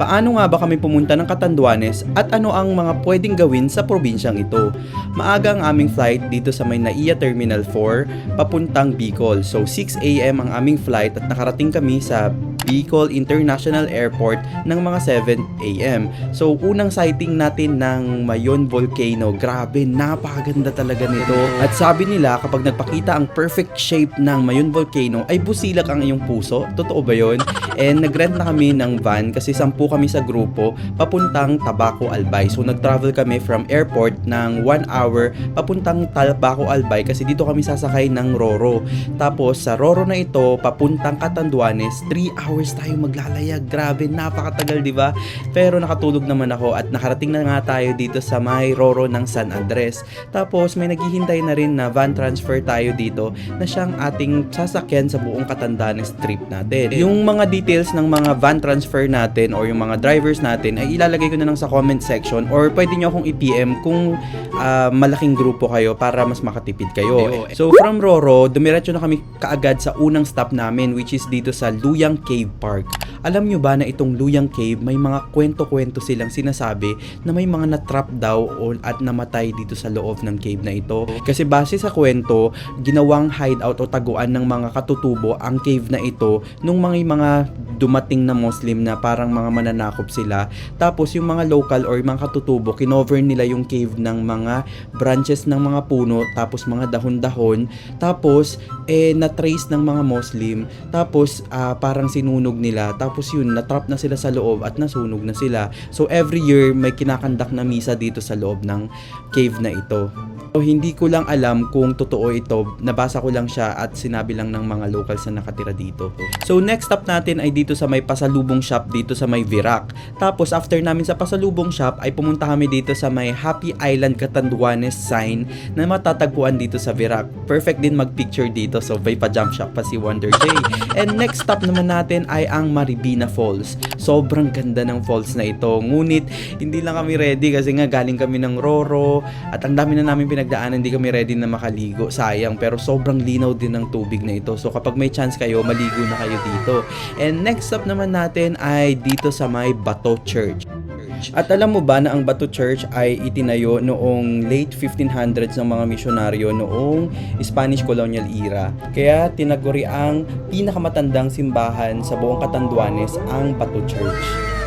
Paano nga ba kami pumunta ng Catanduanes at ano ang mga pwedeng gawin sa probinsyang ito? Maaga ang aming flight dito sa may Terminal 4 papuntang Bicol. So 6am ang aming flight at nakarating kami sa Bicol International Airport ng mga 7am. So unang sighting natin ng Mayon Volcano. Grabe, napakaganda talaga nito. At sabi nila kapag nagpakita ang perfect shape ng Mayon Volcano ay busilak ang iyong puso. Totoo ba yon? And nagrent na kami ng van kasi sampu kami sa grupo papuntang Tabaco Albay. So nag-travel kami from airport ng 1 hour papuntang Tabaco Albay kasi dito kami sasakay ng Roro. Tapos sa Roro na ito papuntang Catanduanes, 3 hours tayo maglalayag. Grabe, napakatagal, di ba? Pero nakatulog naman ako at nakarating na nga tayo dito sa may Roro ng San Andres. Tapos may naghihintay na rin na van transfer tayo dito na siyang ating sasakyan sa buong Catanduanes trip natin. Yung mga details ng mga van transfer natin or yung mga drivers natin ay ilalagay ko na lang sa comment section or pwede nyo akong i-PM kung ah, malaking grupo kayo para mas makatipid kayo. So from Roro, dumiretso na kami kaagad sa unang stop namin which is dito sa Luyang Cave Park. Alam nyo ba na itong Luyang Cave may mga kwento-kwento silang sinasabi na may mga na-trap daw o at namatay dito sa loob ng cave na ito. Kasi base sa kwento, ginawang hideout o taguan ng mga katutubo ang cave na ito nung mga mga dumating na Muslim na parang mga mananakop sila. Tapos yung mga local or mga katutubo, kinover nila yung cave ng mga branches ng mga puno, tapos mga dahon-dahon, tapos eh na-trace ng mga Muslim, tapos ah, parang sinunog nila, tapos yun, natrap na sila sa loob at nasunog na sila. So every year may kinakandak na misa dito sa loob ng cave na ito. So, hindi ko lang alam kung totoo ito. Nabasa ko lang siya at sinabi lang ng mga locals na nakatira dito. So next stop natin ay dito sa may pasalubong shop dito sa may Virac. Tapos after namin sa pasalubong shop ay pumunta kami dito sa may Happy Island Catanduanes sign na matatagpuan dito sa Virac. Perfect din mag-picture dito so may pa-jump shot pa si Wonder J. And next stop naman natin ay ang Maribina Falls. Sobrang ganda ng falls na ito. Ngunit hindi lang kami ready kasi nga galing kami ng Roro at ang dami na namin pinagdaanan hindi kami ready na makaligo. Sayang pero sobrang linaw din ng tubig na ito. So kapag may chance kayo, maligo na kayo dito. And next stop naman natin ay dito sa may Bato Church. At alam mo ba na ang Bato Church ay itinayo noong late 1500s ng mga misyonaryo noong Spanish colonial era. Kaya tinaguri ang pinakamatandang simbahan sa buong Catanduanes ang Bato Church.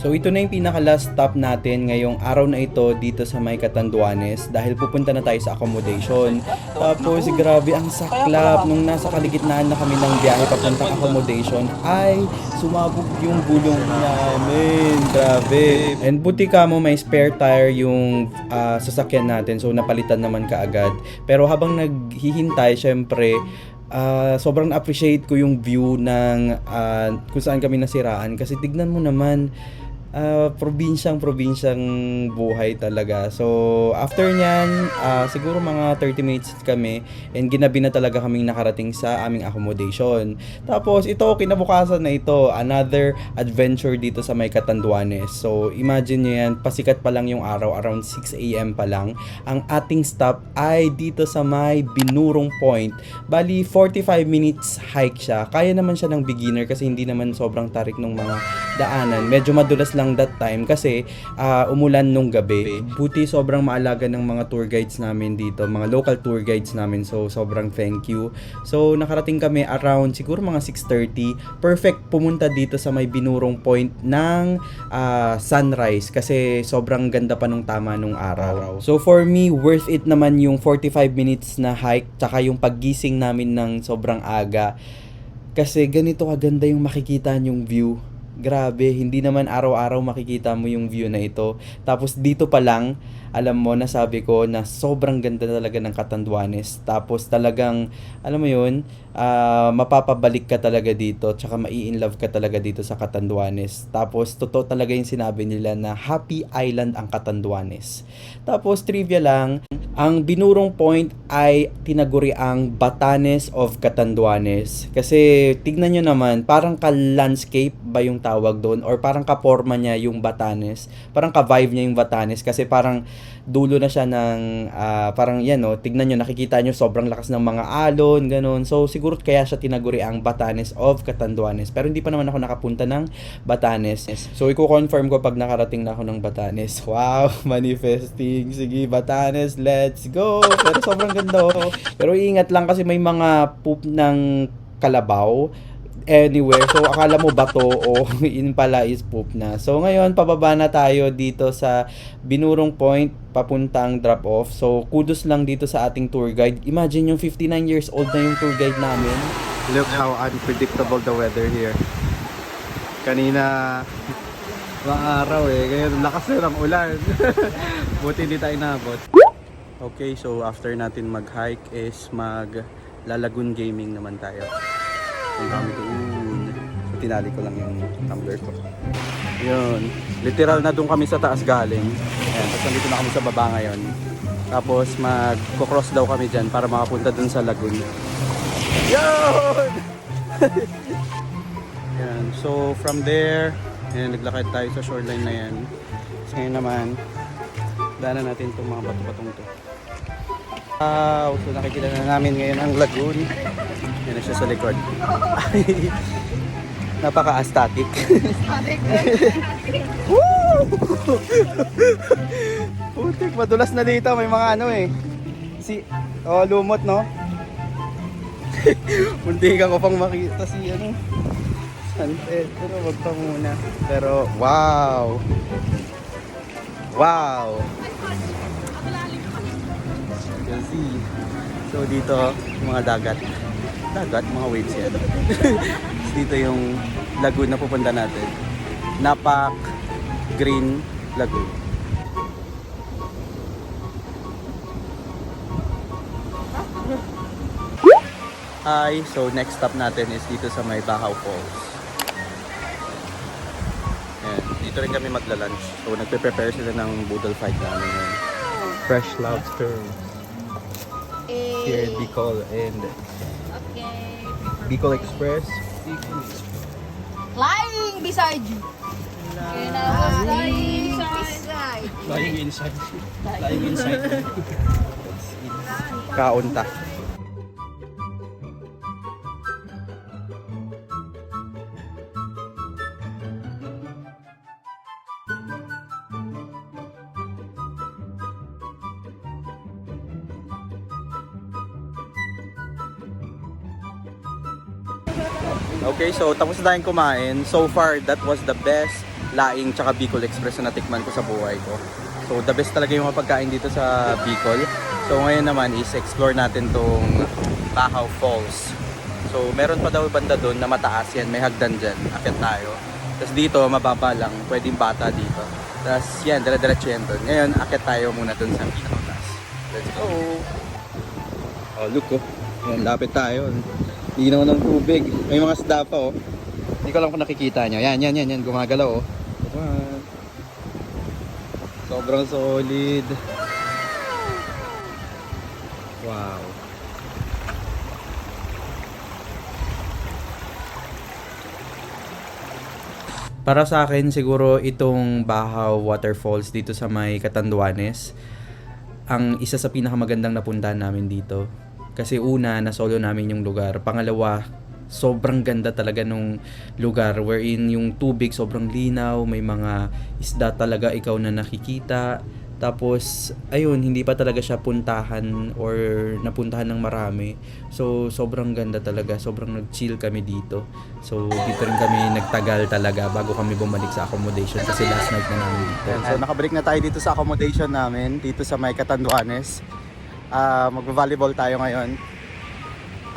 So ito na yung pinaka last stop natin ngayong araw na ito dito sa May Catanduanes dahil pupunta na tayo sa accommodation. Tapos grabe ang saklap nung nasa kaligitnaan na kami ng biyahe papuntang accommodation ay sumabog yung gulong namin. Grabe. And buti ka mo may spare tire yung ah, sasakyan natin so napalitan naman kaagad. Pero habang naghihintay syempre Ah, sobrang appreciate ko yung view ng ah, kung saan kami nasiraan kasi tignan mo naman ah, probinsyang probinsyang buhay talaga. So after nyan, ah, siguro mga 30 minutes kami and ginabi na talaga kaming nakarating sa aming accommodation. Tapos ito kinabukasan na ito, another adventure dito sa may Catanduanes. So imagine nyo yan, pasikat pa lang yung araw, around 6 a.m. pa lang. Ang ating stop ay dito sa may Binurong Point. Bali 45 minutes hike siya. Kaya naman siya ng beginner kasi hindi naman sobrang tarik ng mga daanan. Medyo madulas lang that time kasi ah, umulan nung gabi. Buti sobrang maalaga ng mga tour guides namin dito, mga local tour guides namin. So sobrang thank you. So nakarating kami around siguro mga 6:30. Perfect pumunta dito sa may binurong point ng ah, sunrise kasi sobrang ganda pa nung tama nung araw. So for me, worth it naman yung 45 minutes na hike tsaka yung paggising namin ng sobrang aga. Kasi ganito kaganda yung makikita yung view. Grabe, hindi naman araw-araw makikita mo yung view na ito. Tapos dito pa lang, alam mo, nasabi ko na sobrang ganda talaga ng Catanduanes. Tapos talagang, alam mo yun, ah, mapapabalik ka talaga dito. Tsaka mai-inlove ka talaga dito sa Catanduanes. Tapos totoo talaga yung sinabi nila na happy island ang Catanduanes. Tapos trivia lang, Ang binurong point ay tinaguri ang Batanes of Catanduanes. Kasi tignan nyo naman, parang ka-landscape ba yung tawag doon? Or parang ka-forma niya yung Batanes. Parang ka-vibe niya yung Batanes. Kasi parang dulo na siya ng, ah, parang yan no, tignan nyo, nakikita nyo sobrang lakas ng mga alon, ganun. So siguro kaya siya tinaguri ang Batanes of Catanduanes. Pero hindi pa naman ako nakapunta ng Batanes. So i-confirm ko pag nakarating na ako ng Batanes. Wow, manifesting. Sige, Batanes, let's go. Pero sobrang ganda oh. Pero ingat lang kasi may mga poop ng kalabaw anywhere. So, akala mo bato o in pala is poop na. So, ngayon, pababa na tayo dito sa Binurong Point, papuntang drop-off. So, kudos lang dito sa ating tour guide. Imagine yung 59 years old na yung tour guide namin. Look how unpredictable the weather here. Kanina, mga araw eh. Ngayon, lakas na ng ulan. Buti hindi tayo nabot. Okay, so after natin mag-hike is mag lalagoon gaming naman tayo. Ang kami doon. So, tinali ko lang yung tumbler ko. Yun. Literal na doon kami sa taas galing. Ayan, tapos nandito na kami sa baba ngayon. Tapos mag-cross daw kami dyan para makapunta doon sa lagoon. Yun! yan. So, from there, yan, naglakad tayo sa shoreline na yan. So, ngayon naman, daanan natin itong mga bato-batong to. Wow! So, nakikita na namin ngayon ang lagoon. Yan na siya sa likod. Napaka-astatic. Woo! Putik, madulas na dito. May mga ano eh. Si, oh, lumot no? Muntikan ko pang makita si ano. Sunset. Pero wag pa muna. Pero wow. Wow. So dito, mga dagat. Dagat, mga waves yan. dito yung lagoon na pupunta natin. Napak Green Lagoon. Hi, so next stop natin is dito sa may Bahaw Falls. Ayan, dito rin kami magla-lunch. So nagpe-prepare sila ng boodle fight namin. Fresh lobster here in Bicol and Okay. Bicol Express. Flying beside you. Flying beside you. Flying inside. Flying inside. Kaunta. Okay, so tapos na tayong kumain. So far, that was the best laing tsaka Bicol Express na natikman ko sa buhay ko. So the best talaga yung mga pagkain dito sa Bicol. So ngayon naman is explore natin tong Bahaw Falls. So meron pa daw banda doon na mataas yan, may hagdan dyan. Akit tayo. Tapos dito, mababa lang. Pwedeng bata dito. Tapos yan, dire-diretso yan doon. Ngayon, akit tayo muna doon sa pinakataas. Let's go! Oh, look oh. Yan, lapit tayo. Linaw ng tubig. May mga isda oh. Hindi ko alam kung nakikita nyo. Yan, yan, yan, yan. Gumagalaw oh. Sobrang solid. Wow. Para sa akin, siguro itong Bahaw Waterfalls dito sa may Catanduanes, ang isa sa pinakamagandang napuntahan namin dito. Kasi una, na solo namin yung lugar. Pangalawa, sobrang ganda talaga nung lugar wherein yung tubig sobrang linaw, may mga isda talaga ikaw na nakikita. Tapos, ayun, hindi pa talaga siya puntahan or napuntahan ng marami. So, sobrang ganda talaga. Sobrang nag-chill kami dito. So, dito rin kami nagtagal talaga bago kami bumalik sa accommodation kasi last night na namin dito. So nakabalik na tayo dito sa accommodation namin, dito sa may Catanduanes. Ah, magvo-volleyball tayo ngayon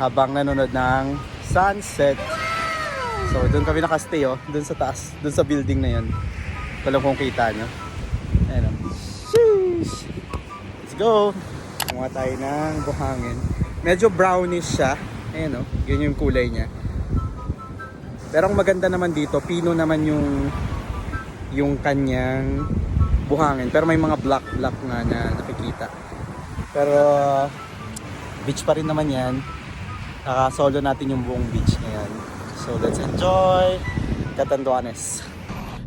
habang nanonood ng sunset. So doon kami nakastay oh, doon sa taas, doon sa building na 'yon. Lang kung kita nyo. Ayan oh. Sheesh! Let's go! Kumuha tayo ng buhangin. Medyo brownish siya. Ayan oh, yun yung kulay niya. Pero ang maganda naman dito, pino naman yung yung kanyang buhangin. Pero may mga black black nga na nakikita. Pero beach pa rin naman yan. Naka-solo natin yung buong beach ngayon. So let's enjoy Catanduanes.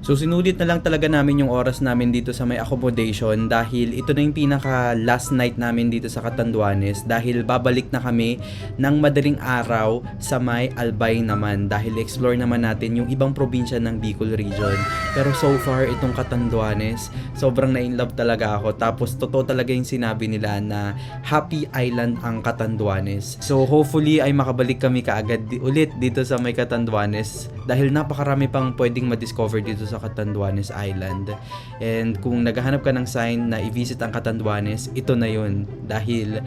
So sinulit na lang talaga namin yung oras namin dito sa may accommodation dahil ito na yung pinaka last night namin dito sa Catanduanes dahil babalik na kami ng madaling araw sa may Albay naman dahil explore naman natin yung ibang probinsya ng Bicol region. Pero so far itong Catanduanes, sobrang na-inlove talaga ako tapos totoo talaga yung sinabi nila na happy island ang Catanduanes. So hopefully ay makabalik kami kaagad ulit dito sa may Catanduanes dahil napakarami pang pwedeng ma-discover dito sa Catanduanes Island. And kung naghahanap ka ng sign na i-visit ang Catanduanes, ito na yun. Dahil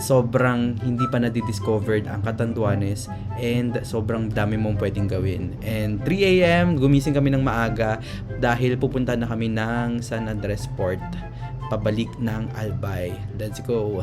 sobrang hindi pa na-discovered ang Catanduanes and sobrang dami mong pwedeng gawin. And 3 a.m. gumising kami ng maaga dahil pupunta na kami ng San Andres Port pabalik ng Albay. Let's go!